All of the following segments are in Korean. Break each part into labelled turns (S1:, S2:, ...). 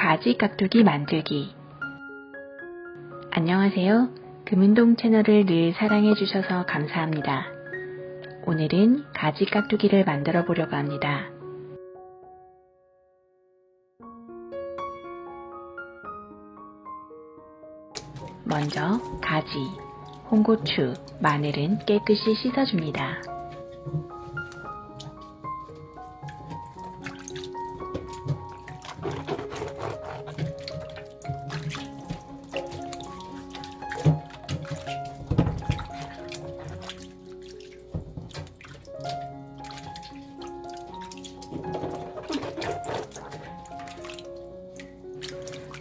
S1: 가지 깍두기 만들기 안녕하세요. 금운동 채널을 늘 사랑해 주셔서 감사합니다. 오늘은 가지 깍두기를 만들어 보려고 합니다. 먼저 가지, 홍고추, 마늘은 깨끗이 씻어줍니다.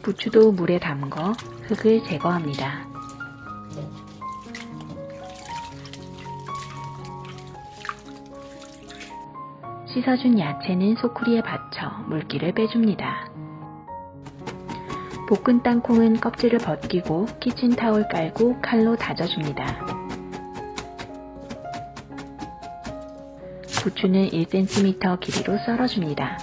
S1: 부추도 물에 담궈 흙을 제거합니다. 씻어준 야채는 소쿠리에 받쳐 물기를 빼줍니다. 볶은 땅콩은 껍질을 벗기고 키친타올 깔고 칼로 다져줍니다. 부추는 1cm 길이로 썰어줍니다.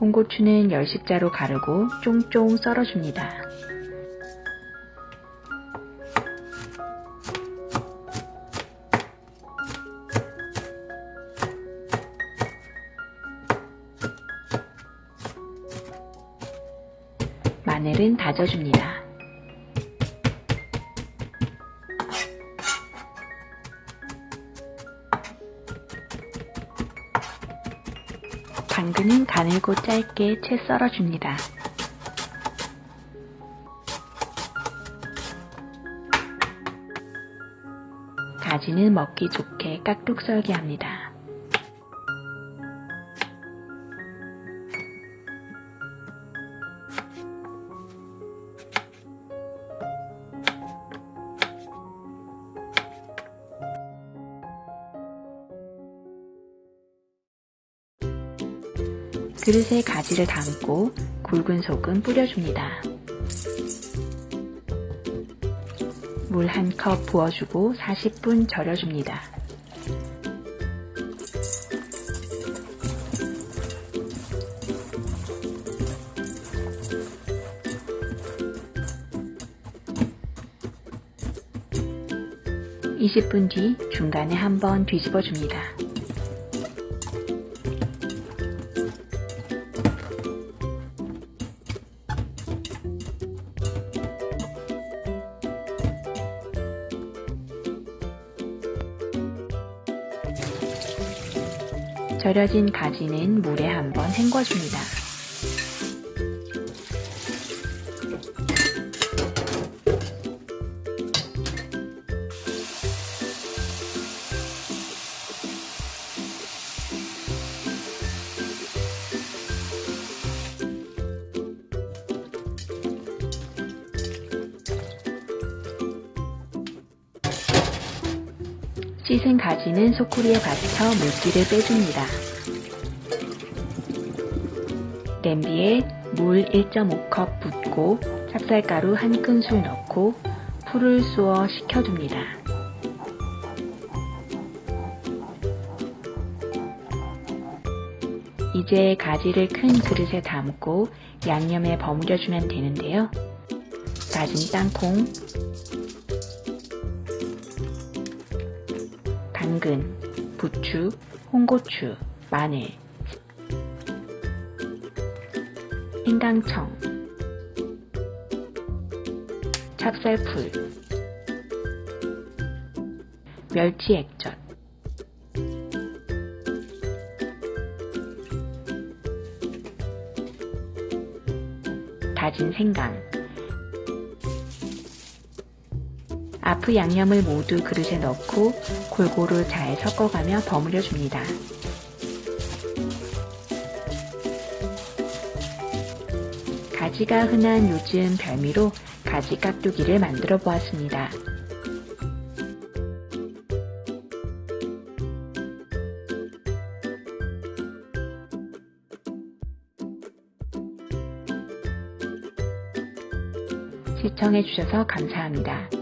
S1: 홍고추는 열십자로 가르고 쫑쫑 썰어줍니다. 마늘은 다져줍니다. 당근은 가늘고 짧게 채 썰어줍니다. 가지는 먹기 좋게 깍둑 썰게 합니다. 그릇에 가지를 담고 굵은 소금 뿌려줍니다. 물 한 컵 부어주고 40분 절여줍니다. (20분) 뒤 중간에 한번 뒤집어 줍니다. 절여진 가지는 물에 한번 헹궈줍니다. 씻은 가지는 소쿠리에 받쳐 물기를 빼줍니다. 냄비에 물 1.5컵 붓고 찹쌀가루 한 큰술 넣고 풀을 쏘어 식혀줍니다. 이제 가지를 큰 그릇에 담고 양념에 버무려주면 되는데요. 다진 땅콩, 당근, 부추, 홍고추, 마늘, 생강청, 찹쌀풀, 멸치 액젓, 다진 생강, 아프 양념을 모두 그릇에 넣고 골고루 잘 섞어가며 버무려 줍니다. 가지가 흔한 요즘 별미로 가지 깍두기를 만들어 보았습니다. 시청해주셔서 감사합니다.